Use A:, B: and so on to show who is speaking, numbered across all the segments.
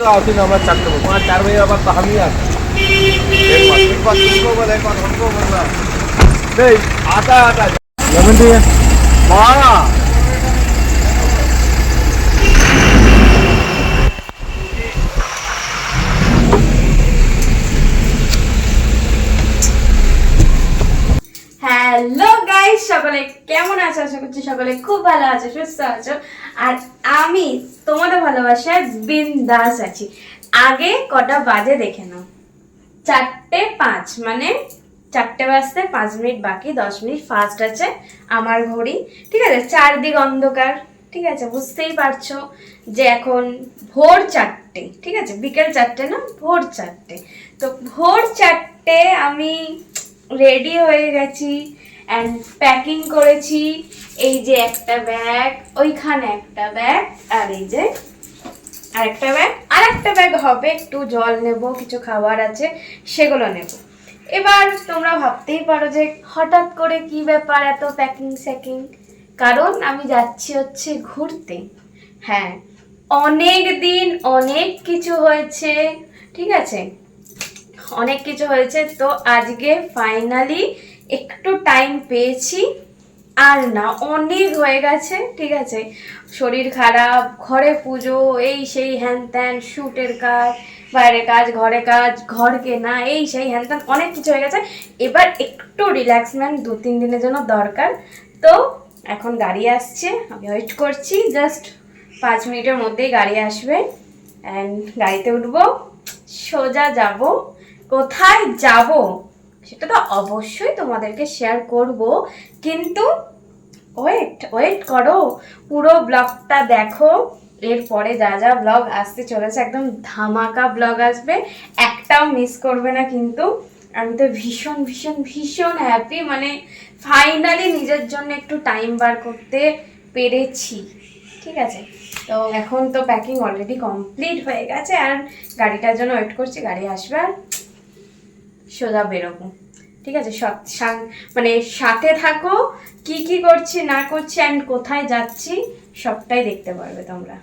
A: आती ना हमारे चार बजे वहाँ चार बजे बाद तो हम ही आते एक बार एक बार तुमको बोला एक बार हमको
B: গাইস সকলে, কেমন আছো? আশা করছি সকলে খুব ভালো আছো, সুস্থ আছো। আর আমি তোমাদের ভালোবাসায় বিন্দাস আছি। আগে কটা বাজে দেখে নাও। চারটে পাঁচ মানে চারটে বাজতে পাঁচ মিনিট বাকি, দশ মিনিট ফার্স্ট আছে আমার ঘড়ি। ঠিক আছে? চারদিক অন্ধকার, ঠিক আছে? বুঝতেই পারছ যে এখন ভোর চারটে, ঠিক আছে? বিকেল চারটে না, ভোর চারটে। তো ভোর চারটে আমি রেডি হয়ে গেছি। অ্যান্ড প্যাকিং করেছি এই যে একটা ব্যাগ ওইখানে একটা ব্যাগ আর এই যে আরেকটা ব্যাগ আরেকটা ব্যাগ হবে, একটু জল নেব, কিছু খাবার আছে, সেগুলো নেব। এবার তোমরা ভাবতেই পারো যে হঠাৎ করে কি ব্যাপার এত প্যাকিং স্যাকিং কারণ আমি যাচ্ছি হচ্ছে ঘুরতে। হ্যাঁ অনেক দিন অনেক কিছু হয়েছে, ঠিক আছে? অনেক কিছু হয়েছে, তো আজকে ফাইনালি একটু টাইম পেয়েছি, আর না, অনেক হয়ে গেছে, ঠিক আছে? শরীর খারাপ, ঘরে পুজো, এই সেই হ্যান ত্যান শ্যুটের কাজ, বাইরে কাজ, ঘরে কাজ, ঘর কেনা, এই সেই হ্যান ত্যান, অনেক কিছু হয়ে গেছে। এবার একটু রিল্যাক্সমেন্ট দু, তিন দিনের জন্য দরকার। তো, এখন গাড়ি আসছে, আমি ওয়েট করছি জাস্ট পাঁচ মিনিটের মধ্যেই গাড়ি আসবে অ্যান্ড গাড়িতে উঠবো, সোজা যাব। কোথায় যাব? সেটা তো অবশ্যই তোমাদেরকে শেয়ার করব। কিন্তু ওয়েট ওয়েট করো। পুরো ব্লগটা দেখো। এরপরে যা যা ব্লগ আসতে চলেছে, একদম ধামাকা ব্লগ আসবে। একটাও মিস করবে না কিন্তু। আমি তো ভীষণ ভীষণ ভীষণ হ্যাপি মানে ফাইনালি নিজের জন্য একটু টাইম বার করতে পেরেছি। ঠিক আছে? তো এখন তো প্যাকিং অলরেডি কমপ্লিট হয়ে গেছে, আর গাড়িটার জন্য ওয়েট করছি, গাড়ি আসবে আর সোজা বেরোবো। ঠিক আছে মানে সাথে থাকো, কি কি করছি, না করছি অ্যান্ড কোথায় যাচ্ছি, সবটাই দেখতে পারবে তোমরা।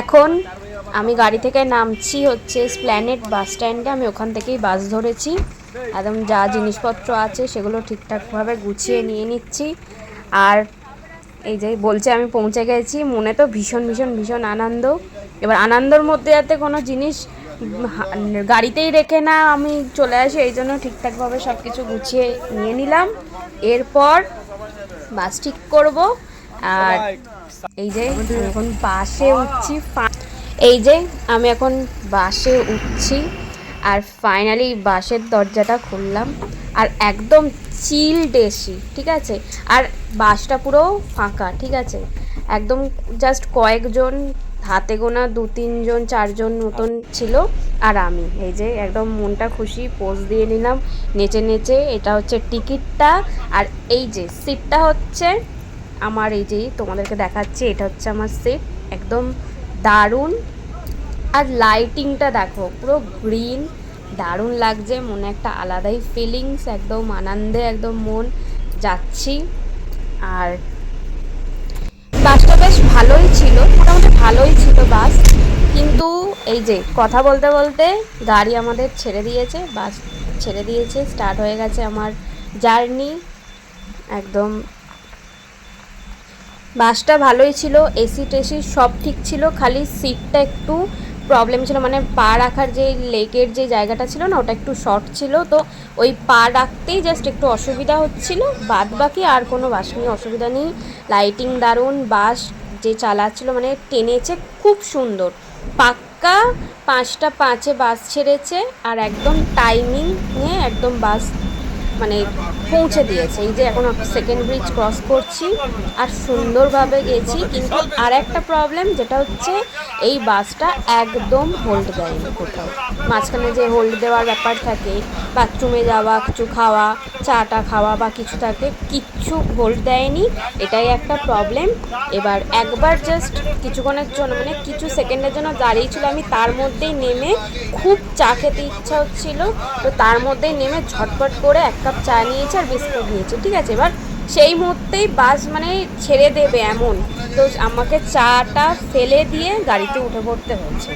B: এখন আমি গাড়ি থেকে নামছি হচ্ছে স্প্ল্যানেট বাস স্ট্যান্ডে আমি ওখান থেকেই বাস ধরেছি। একদম যা জিনিসপত্র আছে সেগুলো ঠিকঠাকভাবে গুছিয়ে নিয়ে নিচ্ছি। আর এই যে বলছে আমি পৌঁছে গেছি। মনে তো ভীষণ ভীষণ ভীষণ আনন্দ। এবার আনন্দর মধ্যে যাতে কোনো জিনিস গাড়িতেই রেখে না আমি চলে আসি, এই জন্য ঠিকঠাকভাবে সব কিছু গুছিয়ে নিয়ে নিলাম। এরপর বাস ঠিক করব। আর এই যে আমি এখন বাসে উঠছি এই যে আমি এখন বাসে উঠছি আর ফাইনালি বাসের দরজাটা খুললাম আর একদম চিল ডেসি ঠিক আছে? আর বাসটা পুরো ফাঁকা ঠিক আছে? একদম জাস্ট কয়েকজন হাতে গোনা দু তিনজন চারজন মতন ছিল আর আমি। এই যে একদম মনটা খুশি পোজ দিয়ে নিলাম নেচে নেচে এটা হচ্ছে টিকিটটা আর এই যে সিটটা হচ্ছে আমার এই যে তোমাদেরকে দেখাচ্ছি, এটা হচ্ছে আমার সিট একদম দারুণ। আর লাইটিংটা দেখো, পুরো গ্রিন দারুণ লাগছে, মনে একটা আলাদাই ফিলিংস একদম আনন্দে, একদম মন যাচ্ছি। আর বাসটা বেশ ভালোই ছিল, মোটামুটি ভালোই ছিল বাস, কিন্তু এই যে কথা বলতে বলতে গাড়ি আমাদের ছেড়ে দিয়েছে, বাস ছেড়ে দিয়েছে স্টার্ট হয়ে গেছে আমার জার্নি একদম বাসটা ভালোই ছিল এসি টেসি সব ঠিক ছিল, খালি সিটটা একটু প্রবলেম ছিল মানে পা রাখার যে লেকের যে জায়গাটা ছিল না, ওটা একটু শর্ট ছিল, তো ওই পা রাখতেই জাস্ট একটু অসুবিধা হচ্ছিল বাদ বাকি আর কোনো বাস নিয়ে অসুবিধা নেই। লাইটিং দারুণ, বাস যে চালাচ্ছিল মানে টেনেছে খুব সুন্দর। পাক্কা পাঁচটা পাঁচে বাস ছেড়েছে, আর একদম টাইমিং নিয়ে একদম বাস মানে পৌঁছে দিয়েছে। এই যে এখন সেকেন্ড ব্রিজ ক্রস করছি আর সুন্দরভাবে গেছি। কিন্তু আর একটা প্রবলেম যেটা হচ্ছে, এই বাসটা একদম হোল্ড দেয়নি কোথাও। মাঝখানে যে হোল্ড দেওয়ার ব্যাপার থাকে বাথরুমে যাওয়া, কিছু খাওয়া, চাটা খাওয়া বা কিছু থাকে, কিচ্ছু হোল্ড দেয়নি। এটাই একটা প্রবলেম এবার একবার জাস্ট কিছুক্ষণের জন্য মানে কিছু সেকেন্ডের জন্য দাঁড়িয়েছিল আমি তার মধ্যেই নেমে খুব চা খেতে ইচ্ছা হচ্ছিল। তো তার মধ্যেই নেমে ঝটপট করে এক কাপ চা নিয়েছে আর বিস্কুট নিয়েছে, ঠিক আছে? এবার সেই মুহূর্তেই বাস মানে ছেড়ে দেবে এমন। তো আমাকে চাটা ফেলে দিয়ে গাড়িতে উঠে পড়তে হয়েছে।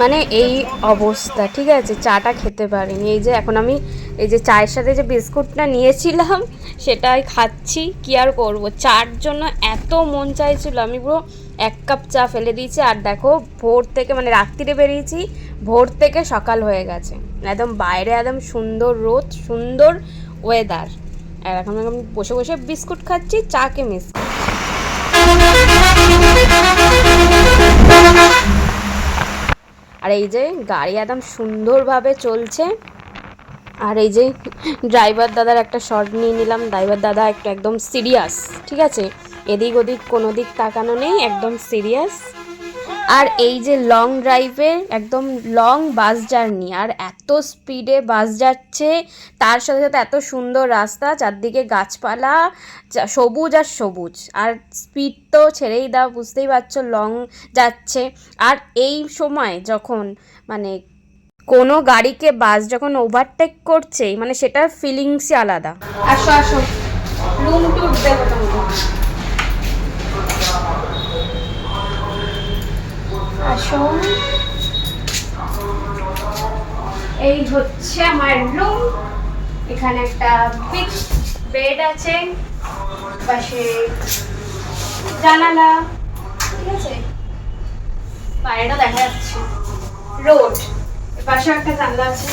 B: মানে এই অবস্থা, ঠিক আছে? চাটা খেতে পারিনি। এই যে এখন আমি এই যে চায়ের সাথে যে বিস্কুটটা নিয়েছিলাম, সেটাই খাচ্ছি, কি আর করব? চার জন্য এত মন চাইছিল, আমি পুরো এক কাপ চা ফেলে দিয়েছি। আর দেখো, ভোর থেকে মানে রাত্রিরে বেরিয়েছি ভোর থেকে সকাল হয়ে গেছে। একদম বাইরে, একদম সুন্দর রোদ, সুন্দর ওয়েদার আর এখন আমি বসে বসে বিস্কুট খাচ্ছি চাকে মিস আর এই যে গাড়ি একদম সুন্দরভাবে চলছে। আর এই যে ড্রাইভার দাদার একটা শর্ট নিয়ে নিলাম। ড্রাইভার দাদা একটু একদম সিরিয়াস ঠিক আছে? এদিক ওদিক কোনো দিক তাকানো নেই, একদম সিরিয়াস আর এই যে লং ড্রাইভে একদম লং বাস জার্নি আর এত স্পিডে বাস যাচ্ছে, তার সাথে সাথে এত সুন্দর রাস্তা, চারদিকে গাছপালা সবুজ আর সবুজ, আর স্পিড তো ছেড়েই দাও, বুঝতেই পারছ লং যাচ্ছে। আর এই সময় যখন মানে কোনো গাড়িকে বাস যখন ওভারটেক করছে মানে সেটার ফিলিংসই আলাদা। আসো আসো। রুম টুর দেবো তোমাকে এই হচ্ছে আমার রুম এখানে একটা বিগ বেড আছে। পাশে জানালা। ঠিক আছে? বাইরেটা দেখা যাচ্ছে। রোড। পাশে একটা জানলা আছে।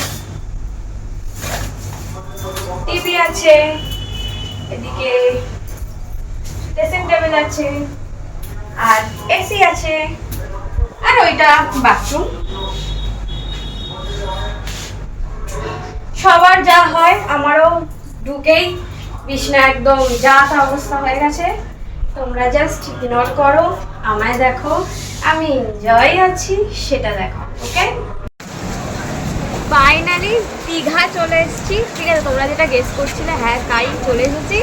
B: টিভি আছে। এদিকে ড্রেসিং টেবিল আছে। আর এসি আছে। আর ওইটা বাথরুম সবার যা হয় আমারও ঢুকেই। বিছনা একদম যা অবস্থা হয়ে গেছে। তোমরা জাস্ট ইগনোর করো, আমায় দেখো। আমি এনজয় আছি, সেটা দেখো ওকে ফাইনালি দীঘা চলে এসেছি। ঠিক আছে, তোমরা যেটা গেস করছিলে হ্যাঁ তাই চলে এসেছি।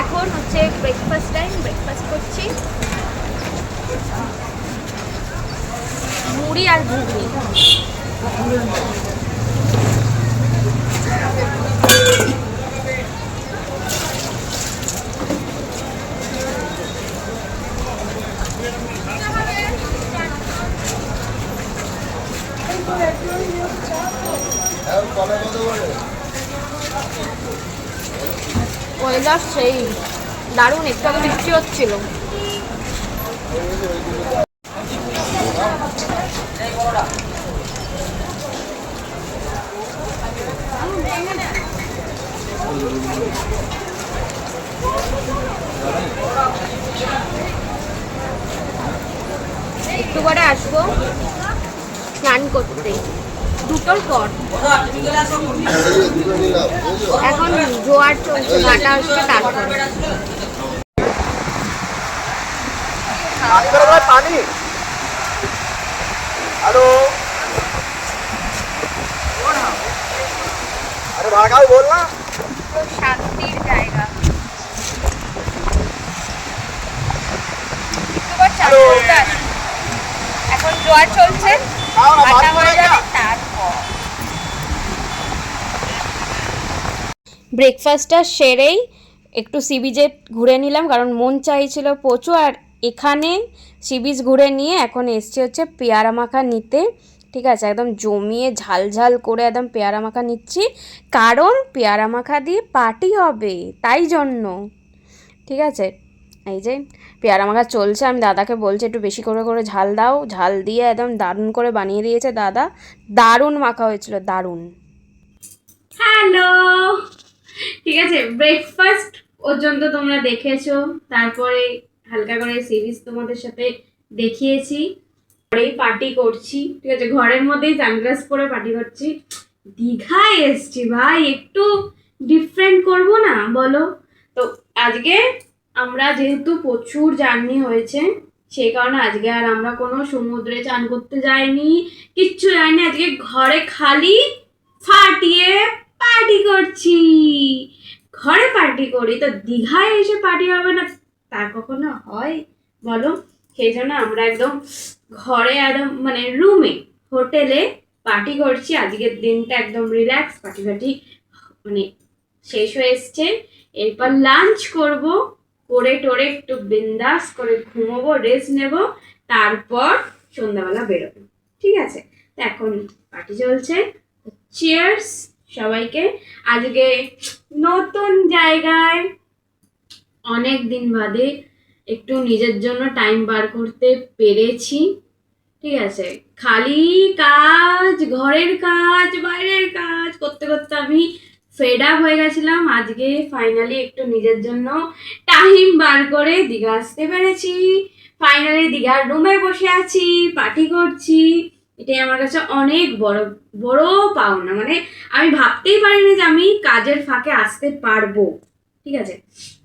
B: এখন হচ্ছে ব্রেকফাস্ট টাইম ব্রেকফাস্ট করছি। মুড়ি আর ঘুগনি। ওয়েদার সেই দারুণ একটু বৃষ্টি হচ্ছিল। অক্টোবরে আসব। স্নান করতে। দুটোর পর। এখন জোয়ার চলছে কাটা আসছে তারপর। শান্তির জায়গা। একটু চালু করতে জোয়ার চলছে ব্রেকফাস্টটা সেরেই একটু সি বিচে ঘুরে নিলাম কারণ মন চাইছিল প্রচুর আর এখানে সি বিচ ঘুরে নিয়ে এখন এসছি হচ্ছে পেয়ারা মাখা নিতে। ঠিক আছে একদম জমিয়ে ঝালঝাল করে একদম পেয়ারা মাখা নিচ্ছি কারণ পেয়ারা মাখা দিয়ে পার্টি হবে তাই জন্য। ঠিক আছে এই যে পেয়ারা মাখা চলছে। আমি দাদাকে বলছি, একটু বেশি করে করে ঝাল দাও। ঝাল দিয়ে একদম দারুণ করে বানিয়ে দিয়েছে দাদা। দারুণ মাখা হয়েছিল, দারুণ। হ্যালো! ঠিক আছে ব্রেকফাস্ট পর্যন্ত তোমরা দেখেছ। তারপরে হালকা করে সিরিজ তোমাদের সাথে দেখিয়েছি। পরেই পার্টি করছি। ঠিক আছে, ঘরের মধ্যেই সানগ্লাস পরে পার্টি করছি। দীঘায় এসছি ভাই, একটু ডিফারেন্ট করব না, বলো? তো আজকে আমরা যেহেতু প্রচুর জার্নি হয়েছে, সেই কারণে আজকে আর আমরা কোনো সমুদ্রে চান করতে যাইনি। কিচ্ছু যাইনি আজকে ঘরে খালি ফাটিয়ে পার্টি করছি। ঘরে পার্টি করি, তো দীঘায় এসে পার্টি হবে না? তা কখনো হয়? বলো। সেই জন্য আমরা একদম ঘরে একদম মানে রুমে, হোটেলে পার্টি করছি। আজকের দিনটা একদম রিল্যাক্স পার্টি ফার্টি মানে শেষ হয়ে এসছে। এরপর লাঞ্চ করব। করে টোরে একটু বিন্দাস করে ঘুমোবো রেস্ট নেব, তারপর সন্ধ্যাবেলা বেরোবো। ঠিক আছে? তো এখন পার্টি চলছে। চিয়ার্স সবাইকে। আজকে নতুন জায়গায় অনেক দিন বাদে একটু নিজের জন্য টাইম বার করতে পেরেছি। ঠিক আছে? খালি কাজ, ঘরের কাজ, বাইরের কাজ করতে করতে আমি ফেড আপ হয়ে গেছিলাম। আজকে ফাইনালি একটু নিজের জন্য টাইম বার করে দীঘা আসতে পেরেছি। ফাইনালি দীঘার রুমে বসে আছি পার্টি করছি। এটাই আমার কাছে অনেক বড় বড় পাওনা। মানে আমি ভাবতেই পারিনি যে আমি কাজের ফাঁকে আসতে পারব। ঠিক আছে?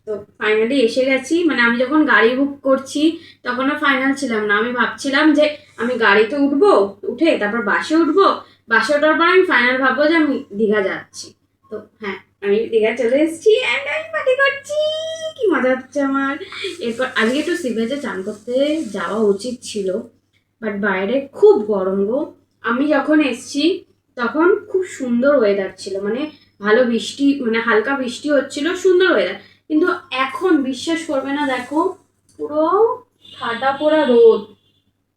B: তো ফাইনালি এসে গেছি। মানে আমি যখন গাড়ি বুক করছি, তখনও ফাইনাল ছিলাম না। আমি ভাবছিলাম যে আমি গাড়িতে উঠবো, উঠে তারপর বাসে উঠবো। বাসে ওঠার পর আমি ফাইনাল ভাববো যে আমি দীঘা যাচ্ছি। তো হ্যাঁ আমি দীঘা চলে এসেছি অ্যান্ড আমি পার্টি করছি। কি মজা হচ্ছে আমার। এরপর আজকে একটু সিভেজে চান করতে যাওয়া উচিত ছিল বাট বাইরে খুব গরম গো। আমি যখন এসছি, তখন খুব সুন্দর ওয়েদার ছিল মানে ভালো বৃষ্টি মানে হালকা বৃষ্টি হচ্ছিল, সুন্দর ওয়েদার কিন্তু এখন বিশ্বাস করবে না, দেখো, পুরো ঠাটা পোড়া রোদ।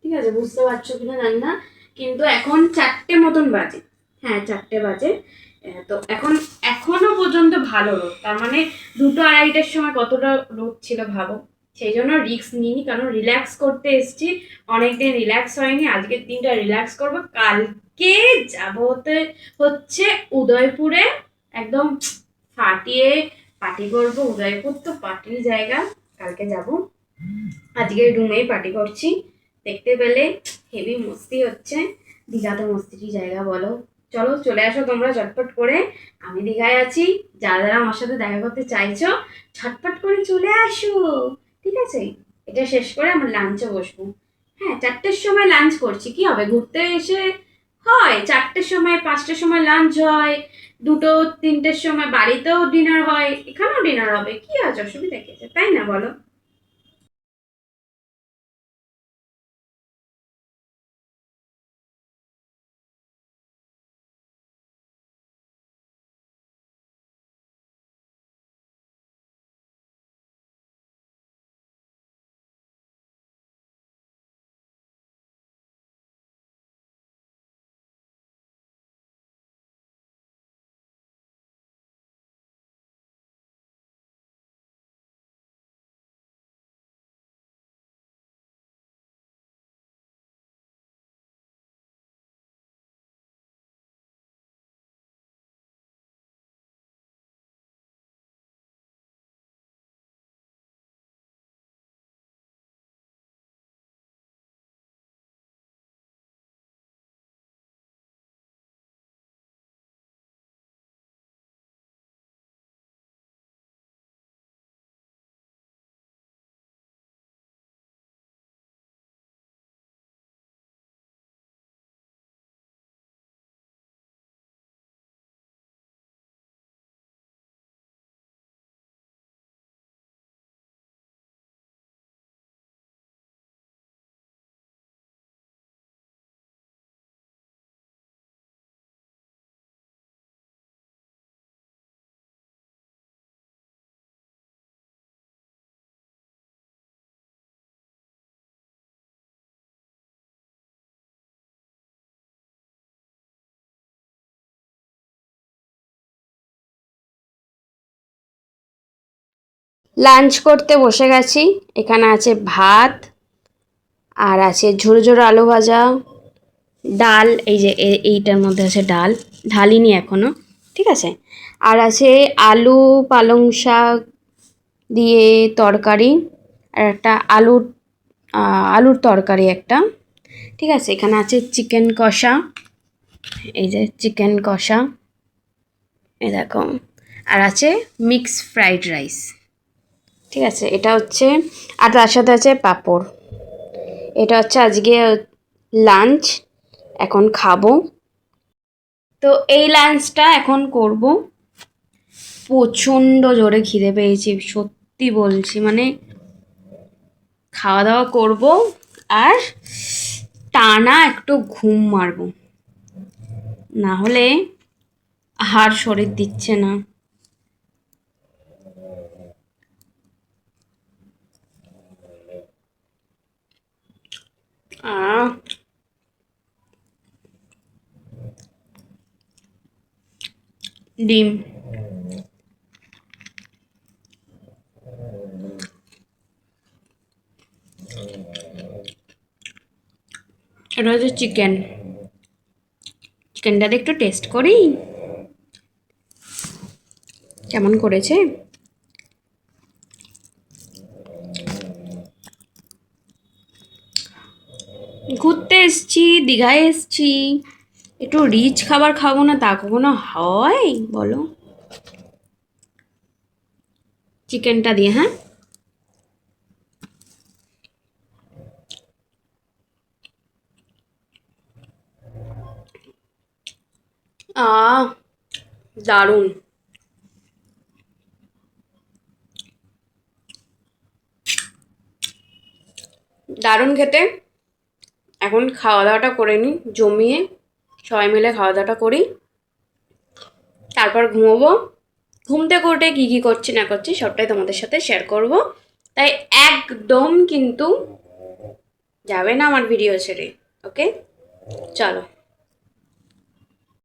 B: ঠিক আছে, বুঝতে পারছ কিনা জানি না, কিন্তু এখন চারটে মতন বাজে। হ্যাঁ চারটে বাজে। তো এখন, এখনও পর্যন্ত ভালো রোদ। তার মানে দুটো আড়াইটার সময় কতটা রোদ ছিল ভাবো। সেই জন্য রিস্ক নিইনি, কারণ রিল্যাক্স করতে এসেছি। অনেকদিন রিল্যাক্স হয়নি আজকের দিনটা রিল্যাক্স করব। কালকে যাব হতে হচ্ছে উদয়পুরে একদম ফাটিয়ে পার্টি করব। উদয়পুর তো পার্টির জায়গা, কালকে যাব। আজকে রুমেই পার্টি করছি। দেখতে পেলে হেভি মস্তি হচ্ছে। দীঘা তো মস্তিরই জায়গা বলো? চলো চলে আসো তোমরা চটপট করে। আমি দীঘায় আছি, যারা যারা আমার সাথে দেখা করতে চাইছো ছটপট করে চলে আসো। ঠিক আছে? এটা শেষ করে আমরা লাঞ্চে বসবো। হ্যাঁ চারটের সময় লাঞ্চ করছি। কি হবে? ঘুরতে এসে হয়, চারটের সময়, পাঁচটার সময় লাঞ্চ হয়, দুটো, তিনটের সময় বাড়িতেও ডিনার হয়, এখানেও ডিনার হবে। কি আছে? অসুবিধা কি আছে? তাই না বলো? লাঞ্চ করতে বসে গেছি। এখানে আছে ভাত, আর আছে ঝোড়ো ঝোড়ো আলু ভাজা, ডাল, এই যে এ- এইটার মধ্যে আছে ডাল, ঢালিনি এখনও, ঠিক আছে? আর আছে আলু, পালং শাক দিয়ে তরকারি, আর একটা আলুর আলুর তরকারি একটা, ঠিক আছে? এখানে আছে চিকেন কষা, এই যে চিকেন কষা এই দেখো। আর আছে মিক্স ফ্রাইড রাইস। ঠিক আছে, এটা হচ্ছে, আর তার সাথে আছে পাঁপড়। এটা হচ্ছে আজকে লাঞ্চ, এখন খাব। তো এই লাঞ্চটা এখন করব। প্রচণ্ড জোরে খিদে পেয়েছি, সত্যি বলছি মানে খাওয়া দাওয়া করব আর টানা একটু ঘুম মারবো। না হলে আর শরীর দিচ্ছে না। ডিম। এটা হচ্ছে চিকেন। চিকেনটা একটু টেস্ট করি। কেমন করেছে ঘুরতে এসছি দীঘায় এসছি। একটু রিচ খাবার খাব না তা কখনো হয়? বলো। চিকেনটা দিয়ে হ্যাঁ? আহ, দারুণ। দারুণ খেতে। এখন খাওয়া দাওয়াটা করে নিই, জমিয়ে সবাই মিলে খাওয়া দাওয়াটা করি। তারপর ঘুমোবো। ঘুমতে উঠে কী কী করছি না করছি সবটাই তোমাদের সাথে শেয়ার করব। তাই একদম কিন্তু যাবে না আমার ভিডিও ছেড়ে ওকে চলো।